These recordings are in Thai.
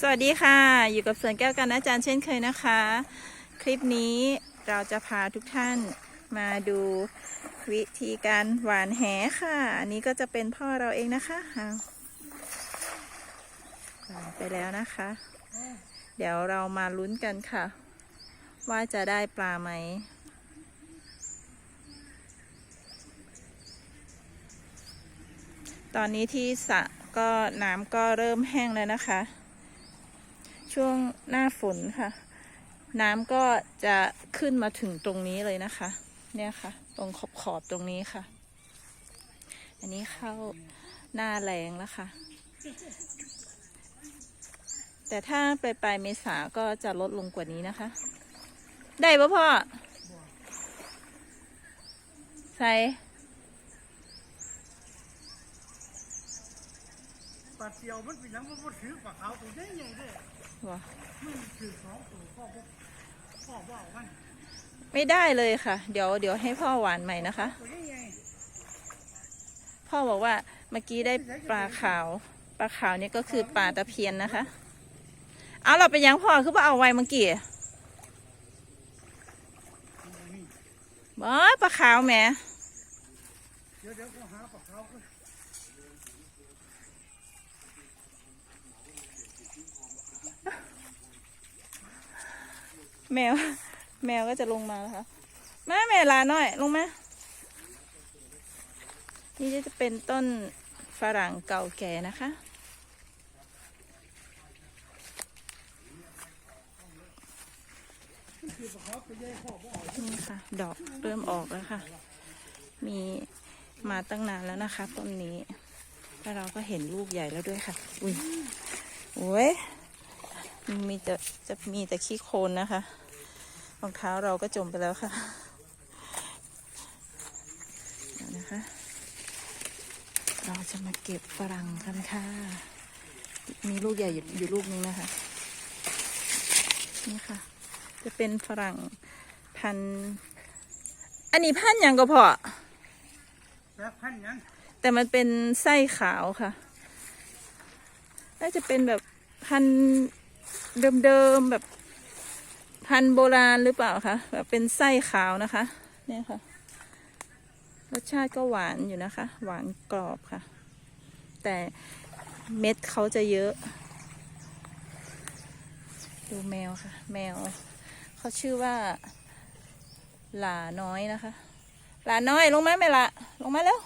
สวัสดีค่ะ อยู่กับสวนแก้วกันอาจารย์เช่นเคยนะคะ คลิปนี้เราจะพาทุกท่านมาดูวิธีการหวานแหค่ะ อันนี้ก็จะเป็นพ่อเราเองนะคะหวานไปแล้วนะคะ เดี๋ยวเรามาลุ้นกันค่ะ ว่าจะได้ปลาไหมตอนนี้ที่สระก็น้ำก็เริ่มแห้งแล้วนะคะ ช่วงหน้าฝนค่ะ น้ำก็จะขึ้นมาถึงตรงนี้เลยนะคะ เนี่ยค่ะ ตรงขอบขอบๆตรงนี้ค่ะ อันนี้เข้าหน้าแรงแล้วค่ะ แต่ถ้าไปปลายเมษาก็จะลดลงกว่านี้นะคะ ได้ปะพ่อใส่ปลาเตียวมันเป็นยังมันบ่ถือปลาขาวตัวใหญ่ใหญ่เด้ วะมันถือสองตัวพ่อบ่พ่อบ่เอามันไม่ได้เลยค่ะ เดี๋ยวเดี๋ยวให้พ่อหวานใหม่นะคะ พ่อบอกว่าเมื่อกี้ได้ปลาขาว ปลาขาวนี่ก็คือปลาตะเพียนนะคะ เอาเราไปยังพ่อคือว่าเอาไว้เมื่อกี้บอปลาขาวแหมเดี๋ยวเดี๋ยวหาปลาขาวก่อน แมว แมวก็จะลงมาแล้วค่ะแม่แม่ลาหน่อยลงมานี่จะเป็นต้นฝรั่งเก่าแก่นะคะ นี่ค่ะ ดอกเริ่มออกแล้วค่ะ มีมาตั้งนานแล้วนะคะต้นนี้แล้วเราก็เห็นลูกใหญ่แล้วด้วยค่ะ อุ้ยโอ้ยมีจะจะมีแต่ขี้โคลนนะคะ รองเท้าเราก็จมไปแล้วค่ะเดี๋ยวนะคะ เราจะมาเก็บฝรั่งกันค่ะ มีลูกใหญ่อยู่อยู่ลูกนึงนะคะ นี่ค่ะ จะเป็นฝรั่งพันธุ์อันนี้พันธุ์หยังก็พอแป๊บพันหยังแต่มันเป็นไส้ขาวค่ะ น่าจะเป็นแบบพันธุ์เดิมๆแบบ พันธุ์โบราณหรือเปล่าคะแบบเป็นไส้ขาวนะคะ เนี่ยค่ะ รสชาติก็หวานอยู่นะคะ หวานกรอบค่ะ แต่เม็ดเขาจะเยอะ ดูแมวค่ะ แมว เขาชื่อว่า หลาน้อยนะคะ หลาน้อยลงมาไหมละลงมาแล้ว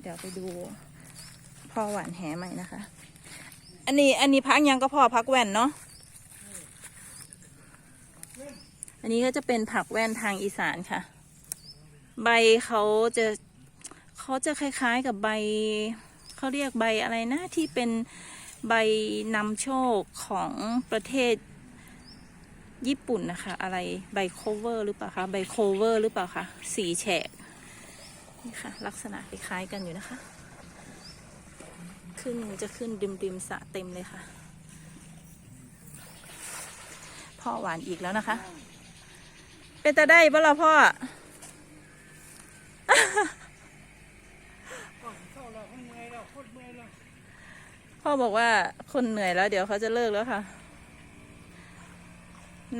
เดี๋ยวไปดูพ่อหวานแหใหม่นะคะอันนี้อันนี้พักยังก็พอพักแว่นเนาะ อันนี้ก็จะเป็นผักแว่นทางอีสานค่ะ ใบเขาจะเขาจะคล้ายๆกับใบเขาเรียกใบอะไรนะที่เป็นใบนำโชคของประเทศญี่ปุ่นนะคะ อะไรใบโคเวอร์หรือเปล่าคะใบโคเวอร์หรือเปล่าคะสีแฉกนี่ค่ะ ลักษณะคล้ายๆกันอยู่นะคะ ขึ้นจะขึ้นริมริมๆสะเต็มเลยค่ะ พ่อหวานอีกแล้วนะคะ เป็นตาได้ปะล่ะพ่อพ่อสิเข้าพ่อพ่อบอกว่าคนเหนื่อยแล้ว เดี๋ยวเขาจะเลิกแล้วค่ะ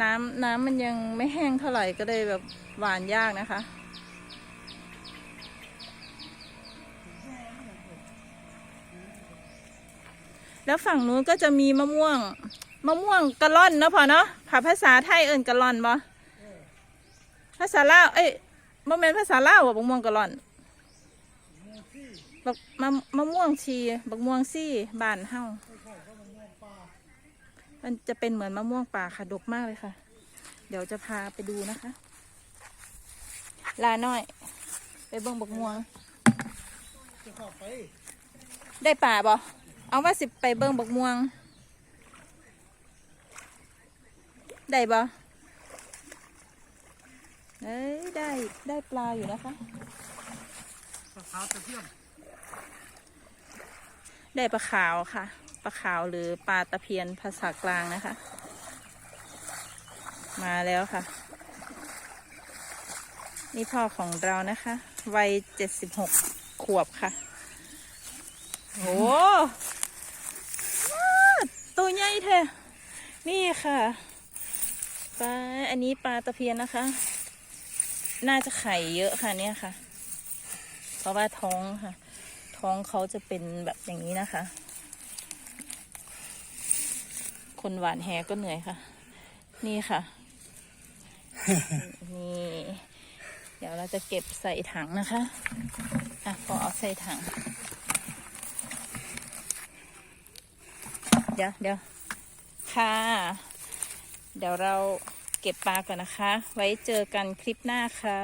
น้ำน้ำมันยังไม่แห้งเท่าไหร่ก็เลยแบบหวานยากนะคะ แล้วฝั่งนู้นก็จะมีมะม่วง มะม่วงกะล่อนเนาะพ่อเนาะภาภาษาไทยเอิญกะล่อนบ่ ภาษาลาวเอ้ยบ่แม่นภาษาลาวบ่บักม่วงกะล่อนบักมะมะม่วงชีบักม่วงซี่บ้านเฮามันม่วงปลามันจะเป็นเหมือนมะม่วงป่าค่ะดกมากเลยค่ะ เดี๋ยวจะพาไปดูนะคะ ลาน้อย ไปเบิ่งบักม่วงไปได้ป่าบ่เอาว่าสิไปเบิ่งบักม่วง ได้บ่ เอ้ยได้ได้ปลาอยู่นะคะปลาขาวตะเพียนได้ปลาขาวค่ะปลาขาวหรือปลาตะเพียนภาษากลางนะคะ มาแล้วค่ะ นี่พ่อของเรานะคะ วัยเจ็ดสิบหกขวบค่ะโอ้ตัวใหญ่แท้นี่ค่ะปลาอันนี้ปลาตะเพียนนะคะ น่าจะไข่เยอะค่ะเนี่ยค่ะ เพราะว่าท้องค่ะ ท้องเขาจะเป็นแบบอย่างนี้นะคะ คนหวานแหก็เหนื่อยค่ะ นี่ค่ะ นี่ เดี๋ยวเราจะเก็บใส่ถังนะคะ อะพอเอาใส่ถัง เดี๋ยวเดี๋ยวค่ะ เดี๋ยวเรา เก็บปลาก่อนนะคะ ไว้เจอกันคลิปหน้าค่ะ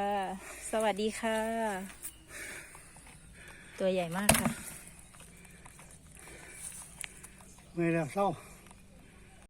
สวัสดีค่ะ ตัวใหญ่มากค่ะ ไม่แล้วเศร้า